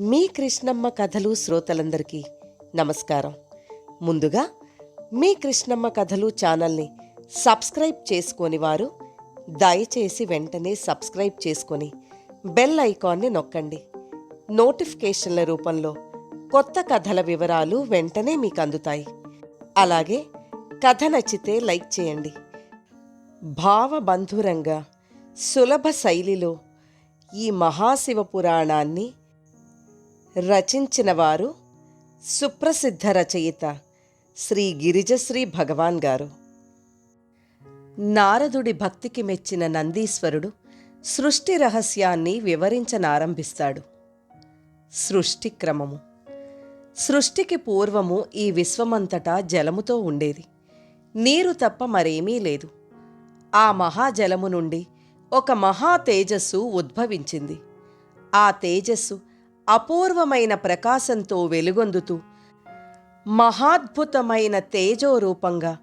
మీ కృష్ణమ్మ కథలు శ్రోతలందరికీ నమస్కారం. ముందుగా మీ కృష్ణమ్మ కథలు ఛానల్ని సబ్స్క్రైబ్ చేసుకోని వారు దయచేసి వెంటనే సబ్స్క్రైబ్ చేసుకొని బెల్ ఐకాన్ని నొక్కండి. నోటిఫికేషన్ల రూపంలో కొత్త కథల వివరాలు వెంటనే మీకు అందుతాయి అలాగే కథ నచ్చితే లైక్ చేయండి. భావబంధురంగా సులభ శైలిలో ఈ మహాశివ పురాణాన్ని రచించిన వారు సుప్రసిద్ధ రచయిత శ్రీ గిరిజశ్రీ భగవాన్ గారు. నారదుడి భక్తికి మెచ్చిన నందీశ్వరుడు సృష్టి రహస్యాన్ని వివరించనారంభిస్తాడు. సృష్టి క్రమము. సృష్టికి పూర్వము ఈ విశ్వమంతటా జలముతో ఉండేది. నీరు తప్ప మరేమీ లేదు. ఆ మహాజలము నుండి ఒక మహా తేజస్సు ఉద్భవించింది. ఆ తేజస్సు అపూర్వమైన ప్రకాశంతో వెలుగొందుతూ మహాద్భుతమైన తేజోరూపంగా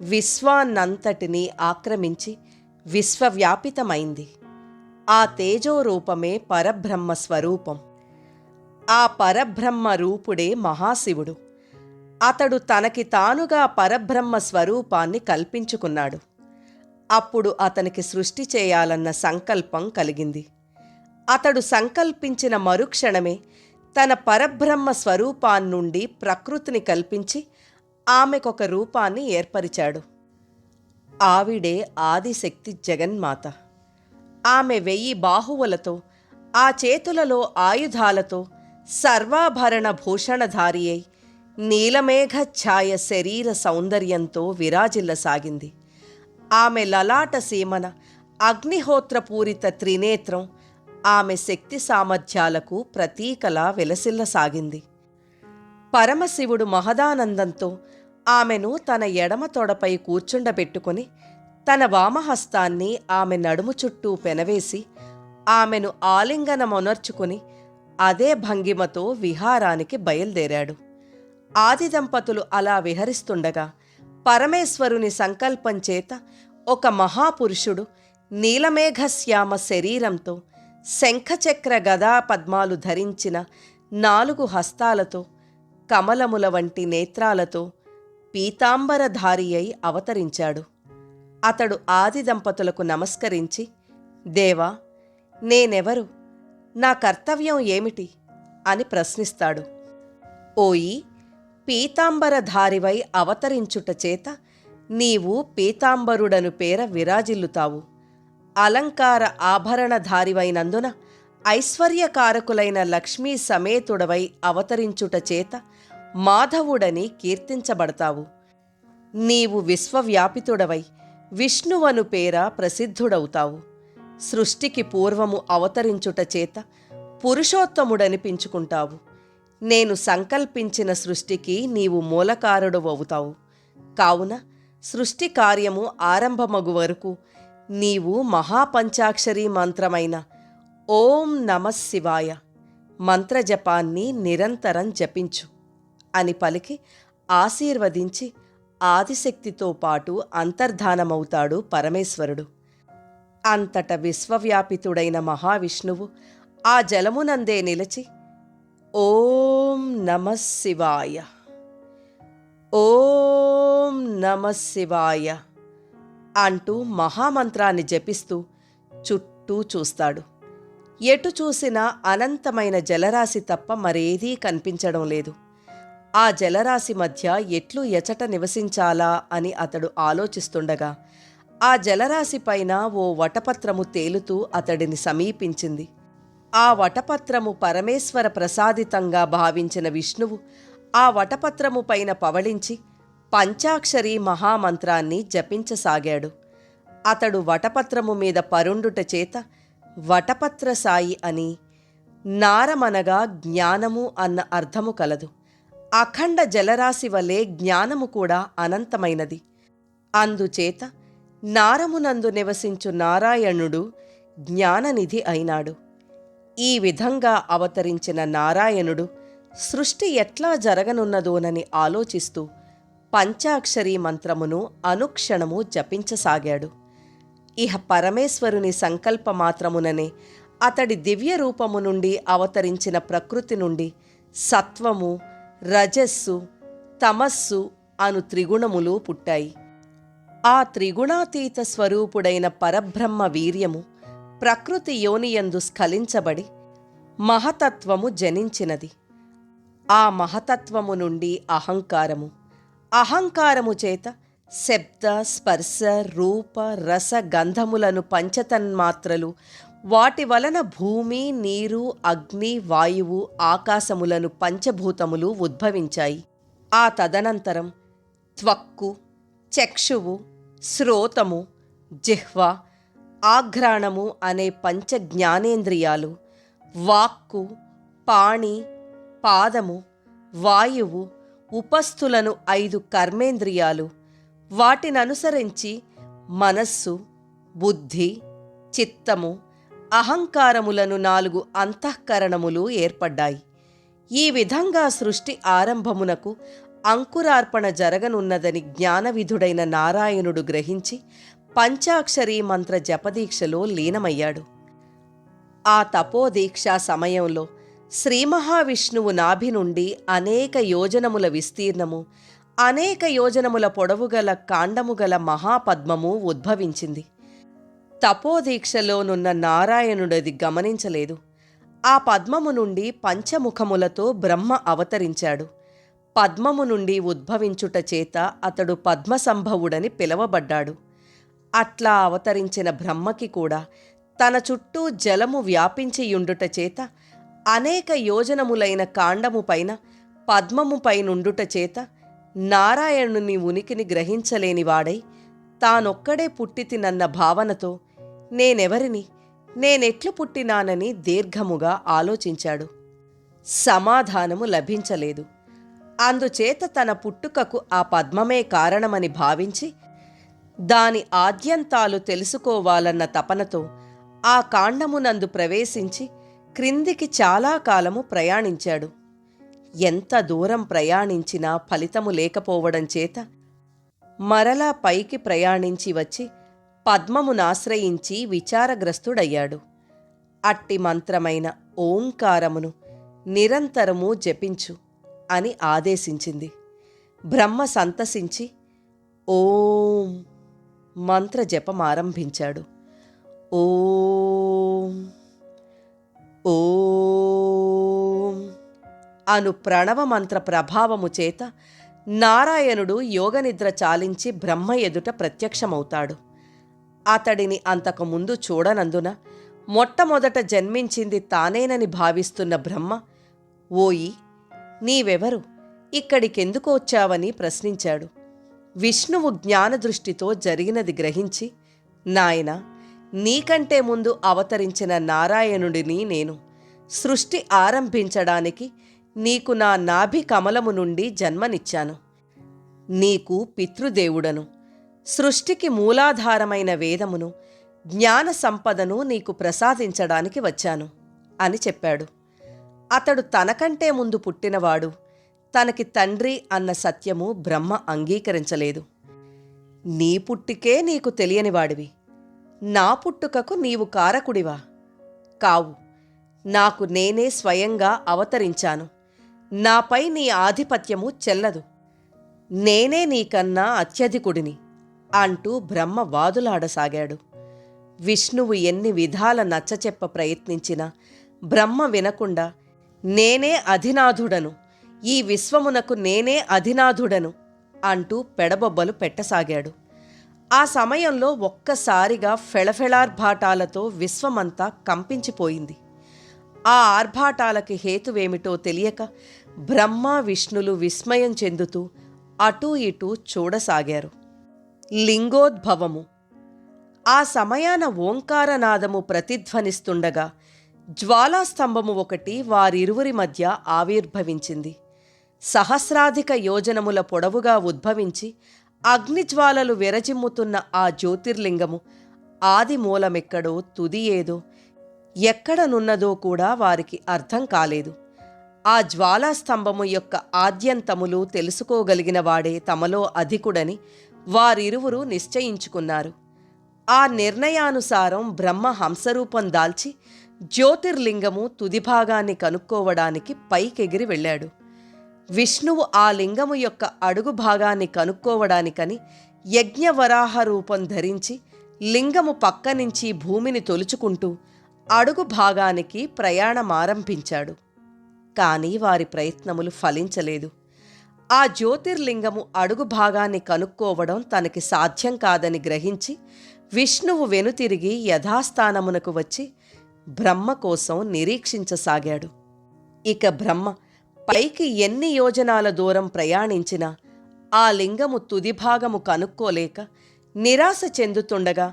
విశ్వాన్నంతటినీ ఆక్రమించి విశ్వవ్యాపితమైంది. ఆ తేజోరూపమే పరబ్రహ్మ స్వరూపం. ఆ పరబ్రహ్మ రూపుడే మహాశివుడు. అతడు తనకి తానుగా పరబ్రహ్మ స్వరూపాన్ని కల్పించుకున్నాడు. అప్పుడు అతనికి సృష్టి చేయాలన్న సంకల్పం కలిగింది. అతడు సంకల్పించిన మరుక్షణమే తన పరబ్రహ్మ స్వరూపాన్నుండి ప్రకృతిని కల్పించి ఆమెకొక రూపాన్ని ఏర్పరిచాడు. ఆవిడే ఆదిశక్తి జగన్మాత. ఆమె వెయ్యి బాహువులతో ఆ చేతులలో ఆయుధాలతో సర్వాభరణ భూషణధారి అయి నీలమేఘ ఛాయ శరీర సౌందర్యంతో విరాజిల్లసాగింది. ఆమె లలాట సీమన అగ్నిహోత్రపూరిత త్రినేత్రం ఆమె శక్తి సామర్థ్యాలకు ప్రతీకలా వెలసిల్లసాగింది. పరమశివుడు మహదానందంతో ఆమెను తన ఎడమ తొడపై కూర్చుండబెట్టుకుని తన వామహస్తాన్ని ఆమె నడుము చుట్టూ పెనవేసి ఆమెను ఆలింగనమొనర్చుకుని అదే భంగిమతో విహారానికి బయలుదేరాడు. ఆది దంపతులు అలా విహరిస్తుండగా పరమేశ్వరుని సంకల్పం చేత ఒక మహాపురుషుడు నీలమేఘశ్యామ శరీరంతో శంఖచక్ర గదా పద్మాలు ధరించిన నాలుగు హస్తాలతో కమలముల వంటి నేత్రాలతో పీతాంబరధారి అయి అవతరించాడు. అతడు ఆది దంపతులకు నమస్కరించి దేవా నేనెవరు? నా కర్తవ్యం ఏమిటి? అని ప్రశ్నిస్తాడు. ఓయి పీతాంబరధారివై అవతరించుట చేత నీవు పీతాంబరుడను పేర విరాజిల్లుతావు. అలంకార ఆభరణధారివైనందున ఐశ్వర్యకారకులైన లక్ష్మీ సమేతుడవై అవతరించుట చేత మాధవుడని కీర్తించబడతావు. నీవు విశ్వవ్యాపితుడవై విష్ణువను పేర ప్రసిద్ధుడవుతావు. సృష్టికి పూర్వము అవతరించుట చేత పురుషోత్తముడనిపించుకుంటావు నేను సంకల్పించిన సృష్టికి నీవు మూలకారుడు అవుతావు. కావున సృష్టి కార్యము ఆరంభమగు వరకు నీవు మహాపంచాక్షరీ మంత్రమైన ఓం నమ శివాయ. మంత్రజపాన్ని నిరంతరం జపించు అని పలికి ఆశీర్వదించి ఆదిశక్తితో పాటు అంతర్ధానమవుతాడు పరమేశ్వరుడు. అంతట విశ్వవ్యాపితుడైన మహావిష్ణువు ఆ జలమునందే నిలిచి ఓం నమ శివాయ. ఓం నమ శివాయ. అంటూ మహామంత్రాన్ని జపిస్తూ చుట్టూ చూస్తాడు. ఎటు చూసినా అనంతమైన జలరాశి తప్ప మరేదీ కనిపించడం లేదు. ఆ జలరాశి మధ్య ఎట్లు ఎచట నివసించాలా అని అతడు ఆలోచిస్తుండగా ఆ జలరాశి పైన ఓ వటపత్రము తేలుతూ అతడిని సమీపించింది. ఆ వటపత్రము పరమేశ్వర ప్రసాదితంగా భావించిన విష్ణువు ఆ వటపత్రము పైన పవళించి పంచాక్షరి మహామంత్రాన్ని జపించసాగాడు. అతడు వటపత్రము మీద పరుండుట చేత వటపత్ర సాయి అని నారమనగా జ్ఞానము అన్న అర్థము కలదు. అఖండ జలరాశి వలె జ్ఞానము కూడా అనంతమైనది. అందుచేత నారమునందు నివసించు నారాయణుడు జ్ఞాననిధి అయినాడు. ఈ విధంగా అవతరించిన నారాయణుడు సృష్టి ఎట్లా జరగనున్నదోనని ఆలోచిస్తూ పంచాక్షరీ మంత్రమును అనుక్షణము జపించసాగాడు. ఇహ పరమేశ్వరుని సంకల్పమాత్రముననే అతడి దివ్య రూపము నుండి అవతరించిన ప్రకృతి నుండి సత్వము రజస్సు తమస్సు అను త్రిగుణములు పుట్టాయి. ఆ త్రిగుణాతీత స్వరూపుడైన పరబ్రహ్మ వీర్యము ప్రకృతి యోనియందు స్ఖలించబడి మహతత్వము జనించినది. ఆ మహతత్వము నుండి అహంకారము అహంకారము చేత శబ్ద స్పర్శ రూప రస గంధములను పంచతన్మాత్రలు వాటి వలన భూమి నీరు అగ్ని వాయువు ఆకాశములను పంచభూతములు ఉద్భవించాయి. ఆ తదనంతరం త్వక్కు చక్షువు శ్రోతము జిహ్వ ఆఘ్రాణము అనే పంచ జ్ఞానేంద్రియాలు వాక్కు పాణి పాదము వాయువు ఉపస్థులను ఐదు కర్మేంద్రియాలు. వాటిననుసరించి మనస్సు బుద్ధి చిత్తము అహంకారములను నాలుగు అంతఃకరణములు ఏర్పడ్డాయి. ఈ విధంగా సృష్టి ఆరంభమునకు అంకురార్పణ జరగనున్నదని జ్ఞానవిధుడైన నారాయణుడు గ్రహించి పంచాక్షరీ మంత్ర జపదీక్షలో లీనమయ్యాడు. ఆ తపోదీక్షా సమయంలో శ్రీ మహావిష్ణువు నాభి నుండి అనేక యోజనముల విస్తీర్ణము అనేక యోజనముల పొడవుగల కాండముగల మహాపద్మము ఉద్భవించింది. తపోదీక్షలోనున్న నారాయణుడది గమనించలేదు. ఆ పద్మము నుండి పంచముఖములతో బ్రహ్మ అవతరించాడు. పద్మము నుండి ఉద్భవించుట చేత అతడు పద్మసంభవుడని పిలవబడ్డాడు. అట్లా అవతరించిన బ్రహ్మకి కూడా తన చుట్టూ జలము వ్యాపించియుండుట చేత అనేక యోజనములైన కాండము పైన పద్మము చేత నారాయణుని ఉనికిని గ్రహించలేనివాడై తానొక్కడే పుట్టితినన్న భావనతో నేనెవరిని నేనెట్లు పుట్టినానని దీర్ఘముగా ఆలోచించాడు. సమాధానము లభించలేదు. అందుచేత తన పుట్టుకకు ఆ పద్మమే కారణమని భావించి దాని ఆద్యంతాలు తెలుసుకోవాలన్న తపనతో ఆ కాండమునందు ప్రవేశించి క్రిందికి చాలా కాలము ప్రయాణించాడు. ఎంత దూరం ప్రయాణించినా ఫలితము లేకపోవడం చేత మరలా పైకి ప్రయాణించి వచ్చి పద్మమునాశ్రయించి విచారగ్రస్తుడయ్యాడు. అట్టి మంత్రమైన ఓంకారమును నిరంతరము జపించు అని ఆదేశించింది. బ్రహ్మ సంతసించి ఓం మంత్ర జపమారంభించాడు ఓం ఓం. అను ప్రణవ మంత్ర ప్రభావము చేత నారాయణుడు యోగనిద్ర చాలించి బ్రహ్మ ఎదుట ప్రత్యక్షమవుతాడు. అతడిని అంతకుముందు చూడనందున మొట్టమొదట జన్మించింది తానేనని భావిస్తున్న బ్రహ్మ ఓయి నీవెవరు? ఇక్కడికెందుకు వచ్చావని ప్రశ్నించాడు. విష్ణువు జ్ఞానదృష్టితో జరిగినది గ్రహించి నాయనా నీకంటే ముందు అవతరించిన నారాయణుడిని నేను. సృష్టి ఆరంభించడానికి నీకు నా నాభి కమలము నుండి జన్మనిచ్చాను. నీకు పితృదేవుడను. సృష్టికి మూలాధారమైన వేదమును జ్ఞాన సంపదను నీకు ప్రసాదించడానికి వచ్చాను అని చెప్పాడు. అతడు తనకంటే ముందు పుట్టినవాడు. తనకి తండ్రి అన్న సత్యము బ్రహ్మ అంగీకరించలేదు. నీ పుట్టికే నీకు తెలియనివాడివి. నా పుట్టుకకు నీవు కారకుడివా? కావు. నాకు నేనే స్వయంగా అవతరించాను. నాపై నీ ఆధిపత్యము చెల్లదు. నేనే నీకన్నా అత్యధికుడిని అంటూ బ్రహ్మ వాదులాడసాగాడు. విష్ణువు ఎన్ని విధాల నచ్చచెప్ప ప్రయత్నించినా బ్రహ్మ వినకుండా నేనే అధినాథుడను ఈ విశ్వమునకు నేనే అధినాథుడను అంటూ పెడబొబ్బలు పెట్టసాగాడు. ఆ సమయంలో ఒక్కసారిగా ఫెళఫెళార్భాటాలతో విశ్వమంతా కంపించిపోయింది. ఆ ఆర్భాటాలకి హేతువేమిటో తెలియక బ్రహ్మ విష్ణులు విస్మయం చెందుతూ అటూ ఇటూ చూడసాగారు. లింగోద్భవము. ఆ సమయాన ఓంకారనాదము ప్రతిధ్వనిస్తుండగా జ్వాలాస్తంభము ఒకటి వారిరువురి మధ్య ఆవిర్భవించింది. సహస్రాధిక యోజనముల పొడవుగా ఉద్భవించి అగ్నిజ్వాలలు విరజిమ్ముతున్న ఆ జ్యోతిర్లింగము ఆది మూలమెక్కడో తుది ఏదో ఎక్కడనున్నదో కూడా వారికి అర్థం కాలేదు. ఆ జ్వాలాస్తంభము యొక్క ఆద్యంతములు తెలుసుకోగలిగిన వాడే తమలో అధికుడని వారిరువురు నిశ్చయించుకున్నారు. ఆ నిర్ణయానుసారం బ్రహ్మ హంసరూపం దాల్చి జ్యోతిర్లింగము తుది భాగాన్ని కనుక్కోవడానికి పైకెగిరి వెళ్ళాడు. విష్ణువు ఆ లింగము యొక్క అడుగు భాగాన్ని కనుక్కోవడానికని యజ్ఞవరాహ రూపం ధరించి లింగము పక్క నుంచి భూమిని తొలుచుకుంటూ అడుగు భాగానికి ప్రయాణమారంభించాడు. కానీ వారి ప్రయత్నములు ఫలించలేదు. ఆ జ్యోతిర్లింగము అడుగు భాగాన్ని కనుక్కోవడం తనకి సాధ్యం కాదని గ్రహించి విష్ణువు వెనుతిరిగి యథాస్థానమునకు వచ్చి బ్రహ్మ కోసం నిరీక్షించసాగాడు. ఇక బ్రహ్మ పైకి ఎన్ని యోజనాల దూరం ప్రయాణించినా ఆ లింగము తుది భాగము కనుక్కోలేక నిరాశ చెందుతుండగా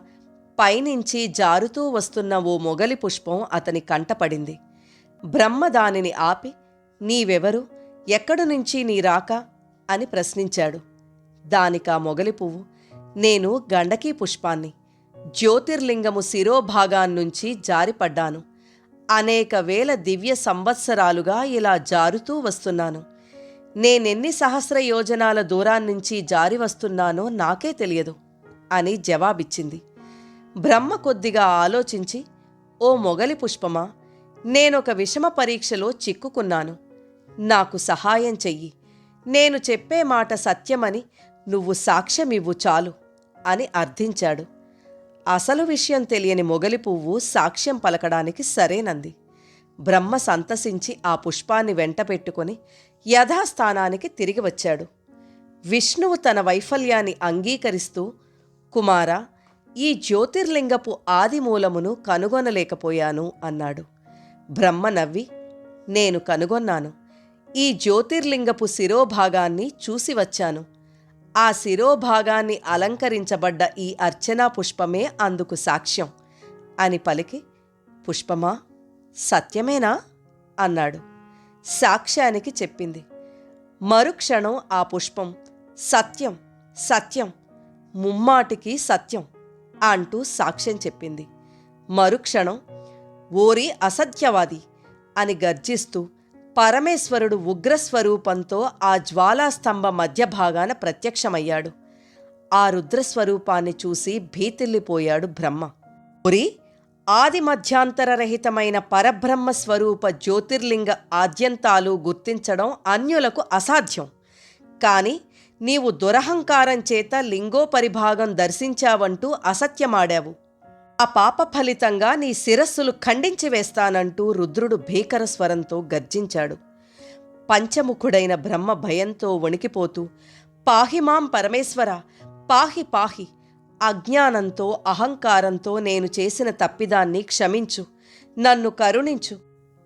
పైనుంచి జారుతూ వస్తున్న ఓ మొగలి పుష్పం అతని కంటపడింది. బ్రహ్మ దానిని ఆపి నీవెవరు? ఎక్కడి నుంచి నీ రాక? అని ప్రశ్నించాడు. దానికా మొగలి పువ్వు నేను గండకీ పుష్పాన్ని జ్యోతిర్లింగము శిరోభాగాన్నుంచి జారిపడ్డాను. అనేక వేల దివ్య సంవత్సరాలుగా ఇలా జారుతూ వస్తున్నాను. నేనెన్ని సహస్ర యోజనాల దూరాన్నించి జారి వస్తున్నానో నాకే తెలియదు అని జవాబిచ్చింది. బ్రహ్మ కొద్దిగా ఆలోచించి ఓ మొగలి పుష్పమా నేనొక విషమ పరీక్షలో చిక్కుకున్నాను. నాకు సహాయం చెయ్యి. నేను చెప్పే మాట సత్యమని నువ్వు సాక్ష్యమివ్వు చాలు అని అర్థించాడు. అసలు విషయం తెలియని మొగలి పువ్వు సాక్ష్యం పలకడానికి సరేనంది. బ్రహ్మ సంతసించి ఆ పుష్పాన్ని వెంట పెట్టుకుని యథాస్థానానికి తిరిగి వచ్చాడు. విష్ణువు తన వైఫల్యాన్ని అంగీకరిస్తూ కుమారా ఈ జ్యోతిర్లింగపు ఆదిమూలమును కనుగొనలేకపోయాను అన్నాడు. బ్రహ్మ నవ్వి నేను కనుగొన్నాను. ఈ జ్యోతిర్లింగపు శిరోభాగాన్ని చూసి వచ్చాను. ఆ శిరోభాగాన్ని అలంకరించబడ్డ ఈ అర్చనా పుష్పమే అందుకు సాక్ష్యం. అని పలికి పుష్పమా? సత్యమేనా? అన్నాడు. సాక్ష్యానికి చెప్పింది మరుక్షణం ఆ పుష్పం సత్యం సత్యం ముమ్మాటికి సత్యం అంటూ సాక్ష్యం చెప్పింది. మరుక్షణం ఓరి అసత్యవాది అని గర్జిస్తూ పరమేశ్వరుడు ఉగ్రస్వరూపంతో ఆ జ్వాలాస్తంభ మధ్య భాగాన ప్రత్యక్షమయ్యాడు. ఆ రుద్రస్వరూపాన్ని చూసి భీతిల్లిపోయాడు బ్రహ్మ. పురి ఆది మధ్యాంతరరహితమైన పరబ్రహ్మ స్వరూప జ్యోతిర్లింగ ఆద్యంతాలు గుర్తించడం అన్యులకు అసాధ్యం. కాని నీవు దురహంకారం చేత లింగోపరిభాగం దర్శించావంటూ అసత్యమాడావు. ఆ పాప ఫలితంగా నీ శిరస్సులు ఖండించి వేస్తానంటూ రుద్రుడు భీకర స్వరంతో గర్జించాడు. పంచముఖుడైన బ్రహ్మ భయంతో వణికిపోతూ పాహిమాం పరమేశ్వర పాహి పాహి అజ్ఞానంతో అహంకారంతో నేను చేసిన తప్పిదాన్ని క్షమించు నన్ను కరుణించు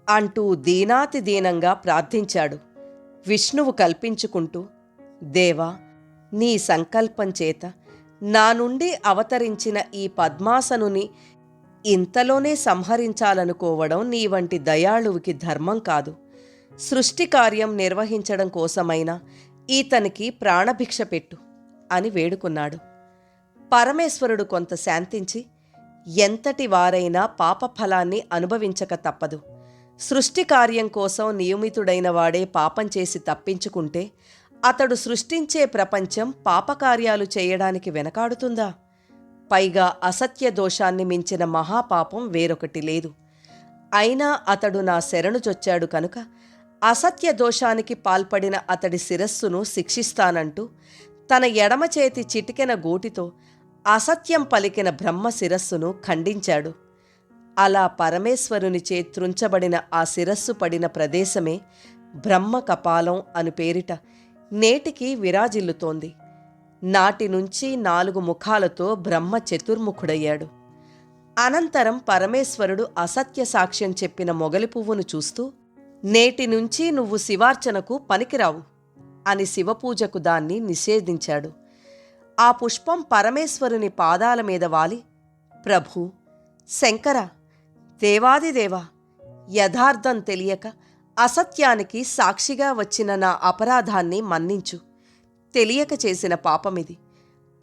అంటూ దీనాతి దీనంగా ప్రార్థించాడు. విష్ణువు కల్పించుకుంటూ దేవా నీ సంకల్పం చేత నా నుండి అవతరించిన ఈ పద్మాసనుని ఇంతలోనే సంహరించాలనుకోవడం నీ వంటి దయాళువుకి ధర్మం కాదు. సృష్టి కార్యం నిర్వహించడం కోసమైనా ఈతనికి ప్రాణభిక్ష పెట్టు అని వేడుకున్నాడు. పరమేశ్వరుడు కొంత శాంతించి ఎంతటి వారైనా పాపఫలాన్ని అనుభవించక తప్పదు. సృష్టి కార్యం కోసం నియమితుడైన వాడే పాపం చేసి తప్పించుకుంటే అతడు సృష్టించే ప్రపంచం పాపకార్యాలు చేయడానికి వెనకాడుతుందా? పైగా అసత్య దోషాన్ని మించిన మహాపాపం వేరొకటి లేదు. అయినా అతడు నా శరణు చొచ్చాడు కనుక అసత్య దోషానికి పాల్పడిన అతడి శిరస్సును శిక్షిస్తానంటూ తన ఎడమ చేతి చిటికెన గోటితో అసత్యం పలికిన బ్రహ్మ శిరస్సును ఖండించాడు. అలా పరమేశ్వరునిచే త్రుంచబడిన ఆ శిరస్సు పడిన ప్రదేశమే బ్రహ్మ కపాలం అను పేరిట నేటికి విరాజిల్లుతోంది. నాటి నుంచి నాలుగు ముఖాలతో బ్రహ్మ చతుర్ముఖుడయ్యాడు. అనంతరం పరమేశ్వరుడు అసత్య సాక్ష్యం చెప్పిన మొగలి పువ్వును చూస్తూ నేటి నుంచి నువ్వు శివార్చనకు పనికిరావు అని శివపూజకు దాన్ని నిషేధించాడు. ఆ పుష్పం పరమేశ్వరుని పాదాల మీద వాలి. ప్రభు శంకర దేవాదిదేవ యథార్థం తెలియక అసత్యానికి సాక్షిగా వచ్చిన నా అపరాధాన్ని మన్నించు. తెలియక చేసిన పాపమిది.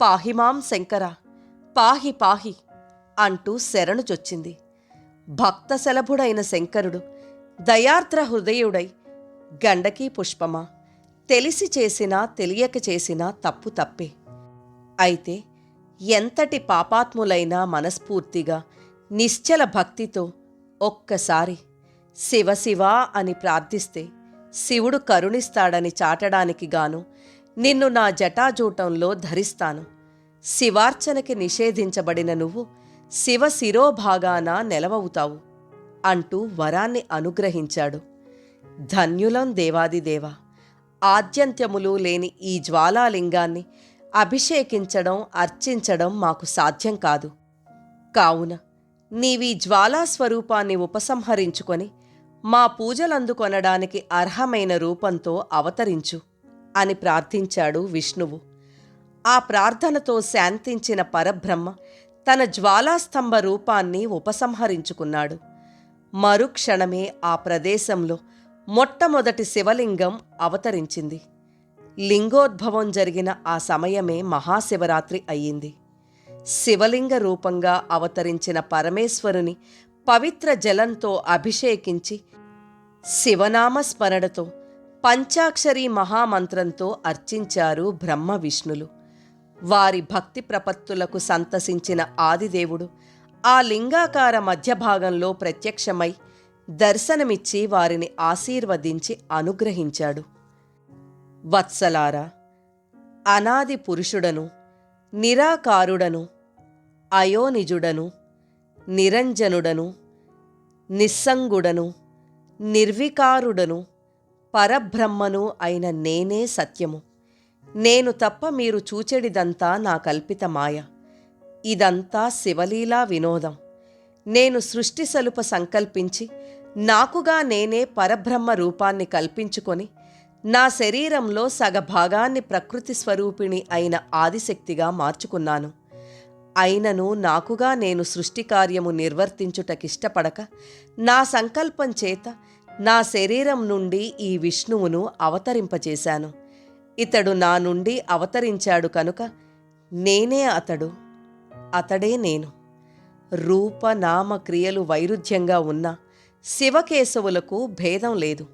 పాహిమాం శంకర పాహి పాహి అంటూ శరణు భక్త భక్తశలభుడైన శంకరుడు దయార్ద్ర హృదయుడై గండకీ పుష్పమా తెలిసి చేసినా తెలియక చేసినా తప్పు తప్పే. అయితే ఎంతటి పాపాత్ములైనా మనస్ఫూర్తిగా నిశ్చల భక్తితో ఒక్కసారి శివ శివ అని ప్రార్థిస్తే శివుడు కరుణిస్తాడని చాటడానికి గాను నిన్ను నా జటాజూటంలో ధరిస్తాను. శివార్చనకి నిషేధించబడిన నువ్వు శివ శిరోభాగాన నెలవవుతావు అంటూ వరాన్ని అనుగ్రహించాడు. ధన్యులం దేవాదిదేవ. ఆద్యంత్యములు లేని ఈ జ్వాలాలింగాన్ని అభిషేకించడం అర్చించడం మాకు సాధ్యం కాదు. కావున నీవీ జ్వాలాస్వరూపాన్ని ఉపసంహరించుకొని మా పూజలందుకొనడానికి అర్హమైన రూపంతో అవతరించు అని ప్రార్థించాడు విష్ణువు. ఆ ప్రార్థనతో శాంతించిన పరబ్రహ్మ తన జ్వాలాస్తంభ రూపాన్ని ఉపసంహరించుకున్నాడు. మరుక్షణమే ఆ ప్రదేశంలో మొట్టమొదటి శివలింగం అవతరించింది. లింగోద్భవం జరిగిన ఆ సమయమే మహాశివరాత్రి అయ్యింది. శివలింగ రూపంగా అవతరించిన పరమేశ్వరుని పవిత్ర జలంతో అభిషేకించి శివనామ స్మరణతో పంచాక్షరి మహామంత్రంతో అర్చించారు బ్రహ్మ విష్ణులు. వారి భక్తి ప్రపత్తులకు సంతసించిన ఆదిదేవుడు ఆ లింగాకార మధ్యభాగంలో ప్రత్యక్షమై దర్శనమిచ్చి వారిని ఆశీర్వదించి అనుగ్రహించాడు. వత్సలారా అనాది పురుషుడను నిరాకారుడను అయోనిజుడను నిరంజనుడను నిస్సంగుడను నిర్వికారుడను పరబ్రహ్మను అయిన నేనే సత్యము. నేను తప్ప మీరు చూచెడిదంతా నా కల్పిత మాయ ఇదంతా శివలీలా వినోదం. నేను సృష్టి సలుప సంకల్పించి నాకుగా నేనే పరబ్రహ్మ రూపాన్ని కల్పించుకొని నా శరీరంలో సగభాగాన్ని ప్రకృతి స్వరూపిణి అయిన ఆదిశక్తిగా మార్చుకున్నాను. అయినను నాకుగా నేను సృష్టి కార్యము నిర్వర్తించుటకిష్టపడక నా సంకల్పం చేత నా శరీరం నుండి ఈ విష్ణువును అవతరింపచేశాను ఇతడు నా నుండి అవతరించాడు కనుక నేనే అతడు అతడే నేను. రూప నామ క్రియలు వైరుధ్యంగా ఉన్న శివకేశవులకు భేదం లేదు.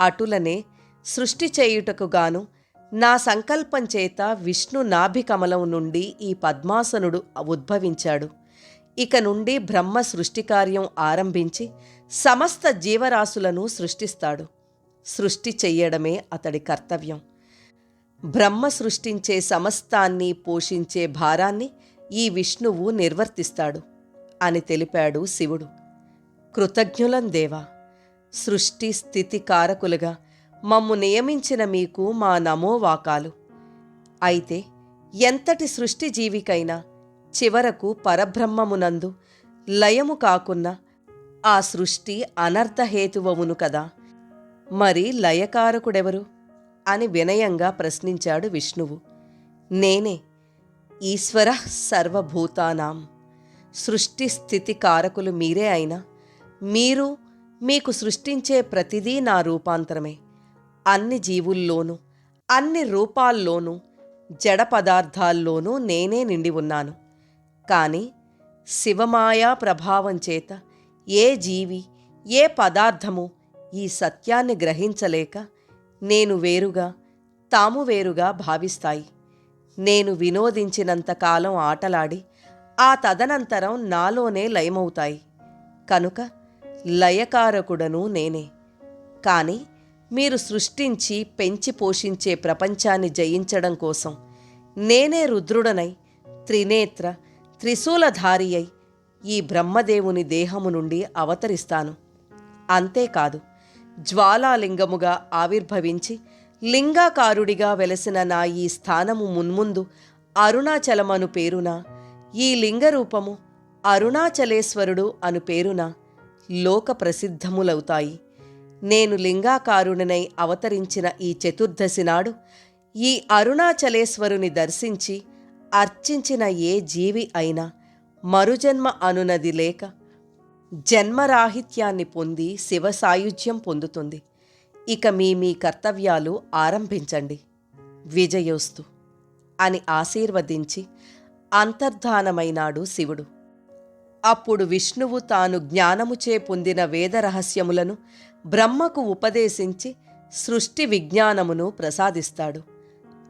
అటులనే సృష్టి చేయుటకు గాను నా సంకల్పం చేత విష్ణు నాభికమలం నుండి ఈ పద్మాసనుడు ఉద్భవించాడు. ఇక నుండి బ్రహ్మ సృష్టి కార్యం ఆరంభించి సమస్త జీవరాశులను సృష్టిస్తాడు. సృష్టి చెయ్యడమే అతడి కర్తవ్యం. బ్రహ్మ సృష్టించే సమస్తాన్ని పోషించే భారాన్ని ఈ విష్ణువు నిర్వర్తిస్తాడు అని తెలిపాడు శివుడు. కృతజ్ఞులం దేవా! సృష్టి స్థితి కారకులుగా మమ్ము నియమించిన మీకు మా నమోవాకాలు. అయితే ఎంతటి సృష్టి జీవికైనా చివరకు పరబ్రహ్మమునందు లయము కాకున్నా ఆ సృష్టి అనర్థహేతువవును కదా. మరి లయకారకుడెవరు? అని వినయంగా ప్రశ్నించాడు విష్ణువు. నేనే ఈశ్వర సర్వభూతానాం. సృష్టి స్థితి కారకులు మీరే అయినా మీరు మీకు సృష్టించే ప్రతిదీ నా రూపాంతరమే. అన్ని జీవుల్లోనూ అన్ని రూపాల్లోనూ జడ పదార్థాల్లోనూ నేనే నిండి ఉన్నాను. కానీ శివమాయా ప్రభావం చేత ఏ జీవి ఏ పదార్థము ఈ సత్యాన్ని గ్రహించలేక నేను వేరుగా తాము వేరుగా భావిస్తాయి. నేను వినోదించినంతకాలం ఆటలాడి ఆ తదనంతరం నాలోనే లయమవుతాయి. కనుక లయకారకుడను నేనే. కానీ మీరు సృష్టించి పెంచి పోషించే ప్రపంచాన్ని జయించడం కోసం నేనే రుద్రుడనై త్రినేత్ర త్రిశూలధారి అయి ఈ బ్రహ్మదేవుని దేహము నుండి అవతరిస్తాను. అంతేకాదు జ్వాలాలింగముగా ఆవిర్భవించి లింగాకారుడిగా వెలసిన నా ఈ స్థానము మున్ముందు అరుణాచలమను పేరున ఈ లింగరూపము అరుణాచలేశ్వరుడు అను పేరున లోక ప్రసిద్ధములవుతాయి నేను లింగాకారుడినై అవతరించిన ఈ చతుర్దశి నాడు ఈ అరుణాచలేశ్వరుని దర్శించి అర్చించిన ఏ జీవి అయినా మరుజన్మ అనునది లేక జన్మరాహిత్యాన్ని పొంది శివ సాయుధ్యం పొందుతుంది. ఇక మీ మీ కర్తవ్యాలు ఆరంభించండి. విజయోస్తు అని ఆశీర్వదించి అంతర్ధానమైనాడు శివుడు. అప్పుడు విష్ణువు తాను జ్ఞానముచే పొందిన వేదరహస్యములను బ్రహ్మకు ఉపదేశించి సృష్టి విజ్ఞానమును ప్రసాదిస్తాడు.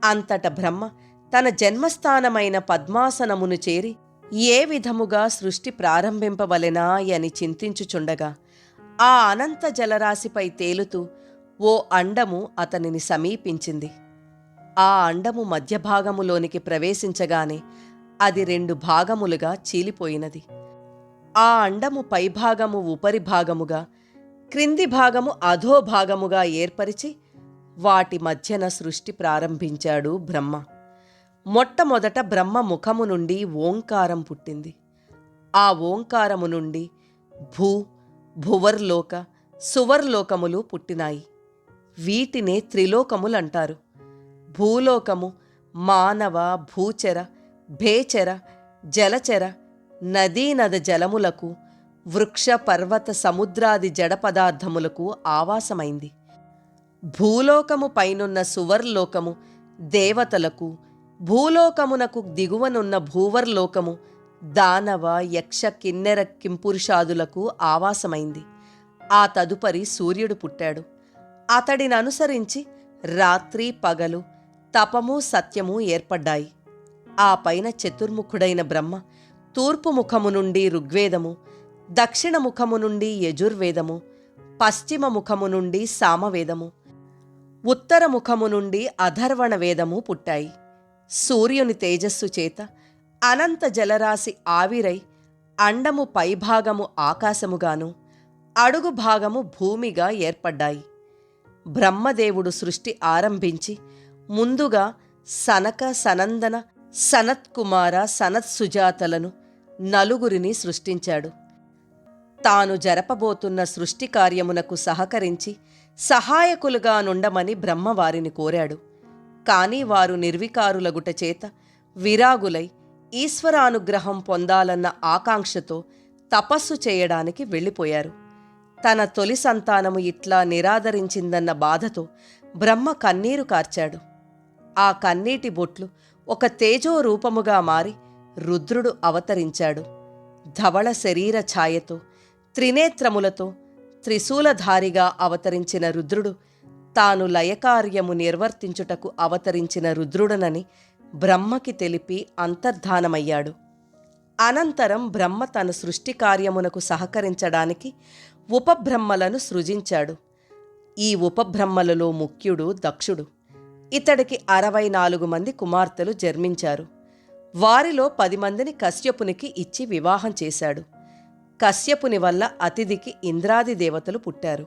అంతట బ్రహ్మ తన జన్మస్థానమైన పద్మాసనమును చేరి ఏ విధముగా సృష్టి ప్రారంభింపవలెనా అని చింతించుచుండగా ఆ అనంత జలరాశిపై తేలుతూ ఓ అండము అతనిని సమీపించింది. ఆ అండము మధ్యభాగములోనికి ప్రవేశించగానే అది రెండు భాగములుగా చీలిపోయినది. ఆ అండము పైభాగము ఉపరిభాగముగా క్రింది భాగము అధోభాగముగా ఏర్పరిచి వాటి మధ్యన సృష్టి ప్రారంభించాడు బ్రహ్మ. మొట్టమొదట బ్రహ్మ ముఖము నుండి ఓంకారం పుట్టింది. ఆ ఓంకారము నుండి భూ భువర్లోక సువర్లోకములు పుట్టినాయి. వీటినే త్రిలోకములంటారు. భూలోకము మానవ భూచర భేచర జలచర నదీనద జలములకు వృక్ష పర్వత సముద్రాది జడ పదార్థములకు ఆవాసమైంది. భూలోకము పైనున్న సువర్లోకము దేవతలకు భూలోకమునకు దిగువనున్న భూవర్లోకము దానవ యక్ష కిన్నెర కింపురుషాదులకు ఆవాసమైంది. ఆ తదుపరి సూర్యుడు పుట్టాడు. అతడిని అనుసరించి రాత్రి పగలు తపము సత్యము ఏర్పడ్డాయి. ఆ పైన చతుర్ముఖుడైన బ్రహ్మ తూర్పు ముఖము నుండి ఋగ్వేదము దక్షిణ ముఖము నుండి యజుర్వేదము పశ్చిమ ముఖము నుండి సామవేదము ఉత్తర ముఖము నుండి అధర్వణ వేదము పుట్టాయి. సూర్యుని తేజస్సు చేత అనంత జలరాశి ఆవిరై అండము పైభాగము ఆకాశముగాను అడుగు భాగము భూమిగా ఏర్పడ్డాయి. బ్రహ్మదేవుడు సృష్టి ఆరంభించి ముందుగా సనక సనందన సనత్కుమార సనత్సుజాతలను నలుగురిని సృష్టించాడు. తాను జరపబోతున్న సృష్టి కార్యమునకు సహకరించి సహాయకులుగా నుండమని బ్రహ్మవారిని కోరాడు. కాని వారు నిర్వికారులగుట చేత విరాగులై ఈశ్వరానుగ్రహం పొందాలన్న ఆకాంక్షతో తపస్సు చేయడానికి వెళ్ళిపోయారు. తన తొలి సంతానము ఇట్లా నిరాదరించిందన్న బాధతో బ్రహ్మ కన్నీరు కార్చాడు. ఆ కన్నీటి బొట్లు ఒక తేజో రూపముగా మారి రుద్రుడు అవతరించాడు. ధవళ శరీర ఛాయతో త్రినేత్రములతో త్రిశూలధారిగా అవతరించిన రుద్రుడు తాను లయకార్యము నిర్వర్తించుటకు అవతరించిన రుద్రుడనని బ్రహ్మకి తెలిపి అంతర్ధానమయ్యాడు. అనంతరం బ్రహ్మ తన సృష్టి కార్యమునకు సహకరించడానికి ఉపబ్రహ్మలను సృజించాడు. ఈ ఉపబ్రహ్మలలో ముఖ్యుడు దక్షుడు. ఇతడికి అరవై నాలుగు మంది కుమార్తెలు జన్మించారు. వారిలో పది మందిని కశ్యపునికి ఇచ్చి వివాహం చేశాడు. కశ్యపుని వల్ల అతిథికి ఇంద్రాది దేవతలు పుట్టారు.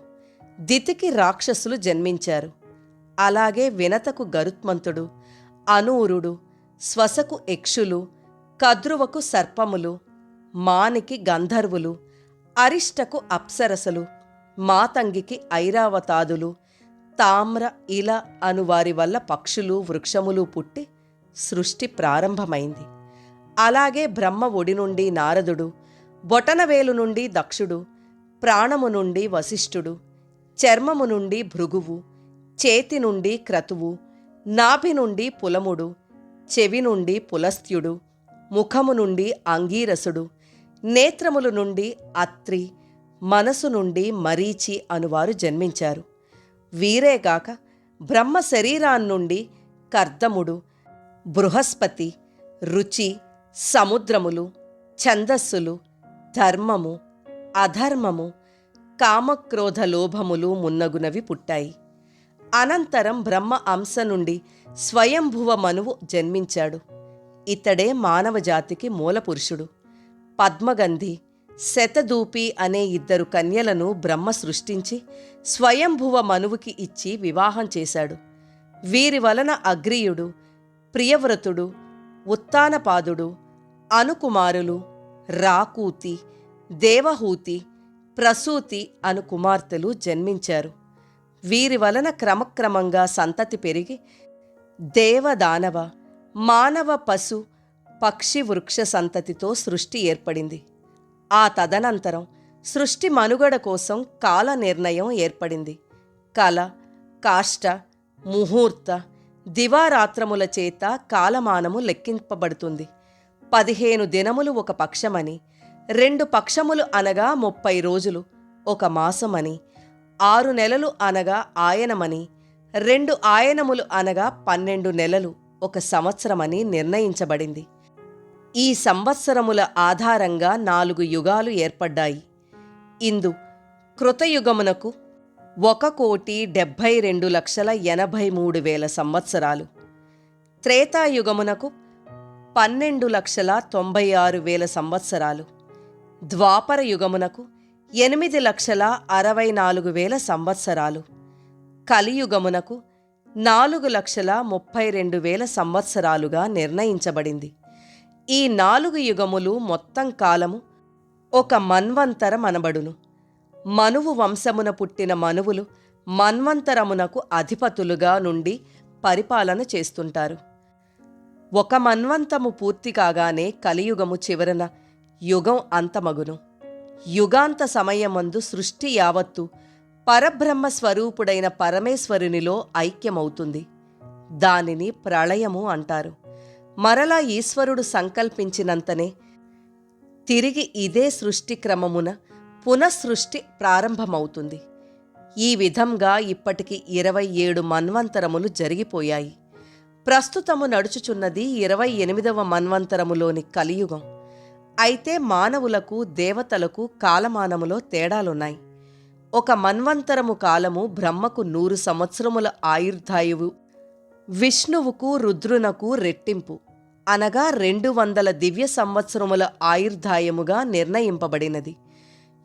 దితికి రాక్షసులు జన్మించారు. అలాగే వినతకు గరుత్మంతుడు అనూరుడు శ్వసకు యక్షులు కద్రువకు సర్పములు మానికి గంధర్వులు అరిష్టకు అప్సరసలు మాతంగికి ఐరావతాదులు తామ్ర ఇల అను వారి వల్ల పక్షులు వృక్షములు పుట్టి సృష్టి ప్రారంభమైంది. అలాగే బ్రహ్మ ఒడి నుండి నారదుడు బొటనవేలు నుండి దక్షుడు ప్రాణము నుండి వశిష్ఠుడు చర్మము నుండి భృగువు చేతి నుండి క్రతువు నాభి నుండి పులముడు చెవి నుండి పులస్త్యుడు ముఖము నుండి అంగీరసుడు నేత్రముల నుండి అత్రి మనసు నుండి మరీచి అనువారు జన్మించారు. వీరేగాక బ్రహ్మ శరీరాన్నుండి కర్దముడు బృహస్పతి రుచి సముద్రములు ఛందస్సులు ధర్మము అధర్మము కామక్రోధ లోభములు మున్నగునవి పుట్టాయి. అనంతరం బ్రహ్మ అంశ నుండి స్వయంభువ మనువు జన్మించాడు. ఇతడే మానవ జాతికి మూలపురుషుడు పద్మగంధి శతదూపి అనే ఇద్దరు కన్యలను బ్రహ్మ సృష్టించి స్వయంభువ మనువుకి ఇచ్చి వివాహం చేశాడు. వీరి వలన అగ్రియుడు ప్రియవ్రతుడు ఉత్తానపాదుడు అనుకుమారులు రాకూతి దేవహూతి ప్రసూతి అను కుమార్తెలు జన్మించారు. వీరి వలన క్రమక్రమంగా సంతతి పెరిగి దేవదానవ మానవ పశు పక్షి వృక్ష సంతతితో సృష్టి ఏర్పడింది. ఆ తదనంతరం సృష్టి మనుగడ కోసం కాల నిర్ణయం ఏర్పడింది. కల కాష్ట ముహూర్త దివారాత్రముల చేత కాలమానము లెక్కింపబడుతుంది. పదిహేను దినములు ఒక పక్షమని రెండు పక్షములు అనగా ముప్పై రోజులు ఒక మాసమని ఆరు నెలలు అనగా ఆయనమని రెండు ఆయనములు అనగా పన్నెండు నెలలు ఒక సంవత్సరమని నిర్ణయించబడింది. ఈ సంవత్సరముల ఆధారంగా నాలుగు యుగాలు ఏర్పడ్డాయి. ఇందు కృతయుగమునకు ఒక కోటి డెబ్భై రెండు లక్షల ఎనభై మూడు వేల సంవత్సరాలు. త్రేతాయుగమునకు పన్నెండు లక్షల తొంభై ఆరు వేల సంవత్సరాలు. ద్వాపర యుగమునకు ఎనిమిది లక్షల అరవై నాలుగు వేల సంవత్సరాలు. కలియుగమునకు నాలుగు లక్షల ముప్పై రెండు వేల సంవత్సరాలుగా నిర్ణయించబడింది. ఈ నాలుగు యుగములు మొత్తం కాలము ఒక మన్వంతరం అనబడును మనువు వంశమున పుట్టిన మనువులు మన్వంతరమునకు అధిపతులుగా నుండి పరిపాలన చేస్తుంటారు. ఒక మన్వంతము పూర్తి కాగానే కలియుగము చివరన యుగం అంతమగును. యుగాంత సమయమందు సృష్టి యావత్తు పరబ్రహ్మ స్వరూపుడైన పరమేశ్వరునిలో ఐక్యమవుతుంది. దానిని ప్రళయము అంటారు. మరలా ఈశ్వరుడు సంకల్పించినంతనే తిరిగి ఇదే సృష్టి క్రమమున పునఃసృష్టి ప్రారంభమవుతుంది. ఈ విధంగా ఇప్పటికి ఇరవై ఏడు మన్వంతరములు జరిగిపోయాయి. ప్రస్తుతము నడుచుచున్నది ఇరవై ఎనిమిదవ మన్వంతరములోని కలియుగం. అయితే మానవులకు దేవతలకు కాలమానములో తేడాలున్నాయి. ఒక మన్వంతరము కాలము బ్రహ్మకు నూరు సంవత్సరముల ఆయుర్ధాయువు విష్ణువుకు రుద్రునకు రెట్టింపు అనగా రెండు వందల దివ్య సంవత్సరముల ఆయుర్ధాయముగా నిర్ణయింపబడినది.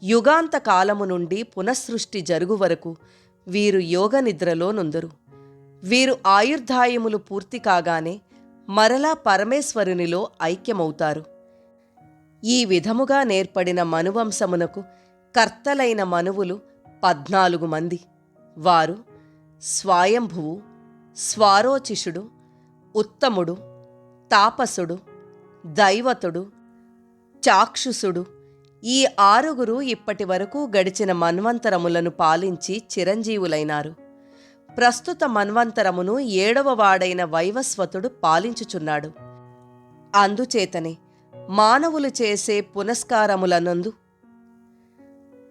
యుగాంత కాలము నుండి పునఃసృష్టి జరుగు వరకు వీరు యోగ నిద్రలో నుందరు. వీరు ఆయుర్ధాయములు పూర్తి కాగానే మరలా పరమేశ్వరునిలో ఐక్యమవుతారు. ఈ విధముగా నేర్పడిన మనువంశమునకు కర్తలైన మనువులు పద్నాలుగు మంది. వారు స్వాయంభువు స్వారోచిషుడు ఉత్తముడు తాపసుడు దైవతుడు చాక్షుసుడు ఈ ఆరుగురు ఇప్పటి వరకు గడిచిన మన్వంతరములను పాలించి చిరంజీవులైనారు. ప్రస్తుత మన్వంతరమును ఏడవ వాడైన వైవస్వతుడు పాలించుచున్నాడు. అందుచేతనే మానవులు చేసే పునస్కారములనందు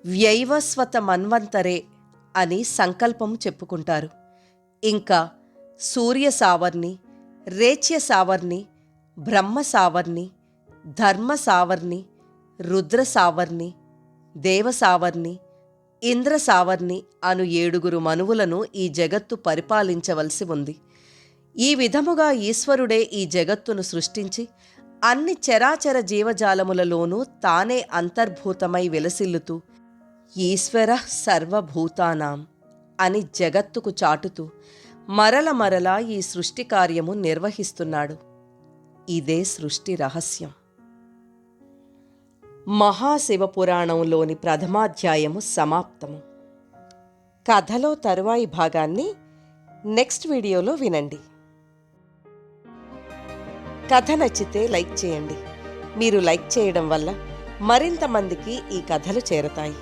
వ్యైవస్వత మన్వంతరే అని సంకల్పం చెప్పుకుంటారు. ఇంకా సూర్య సావర్ణి రేచ్య సావర్ణి బ్రహ్మ సావర్ణి ధర్మ సావర్ణి రుద్ర సావర్ణి దేవ సావర్ణి ఇంద్ర సావర్ణి అను ఏడుగురు మనువులను ఈ జగత్తు పరిపాలించవలసి ఉంది. ఈ విధముగా ఈశ్వరుడే ఈ జగత్తును సృష్టించి అన్ని చరాచర జీవజాలములలోనూ తానే అంతర్భూతమై విలసిల్లుతూ ఈశ్వర సర్వభూతానాం అని జగత్తుకు చాటుతూ మరల మరలా ఈ సృష్టి కార్యము నిర్వహిస్తున్నాడు. ఇదే సృష్టి రహస్యం. మహాశివపురాణంలోని ప్రథమాధ్యాయము సమాప్తము. కథలో తరువాయి భాగాన్ని నెక్స్ట్ వీడియోలో వినండి. కథ నచ్చితే లైక్ చేయండి. మీరు లైక్ చేయడం వల్ల మరింత మందికి ఈ కథలు చేరతాయి.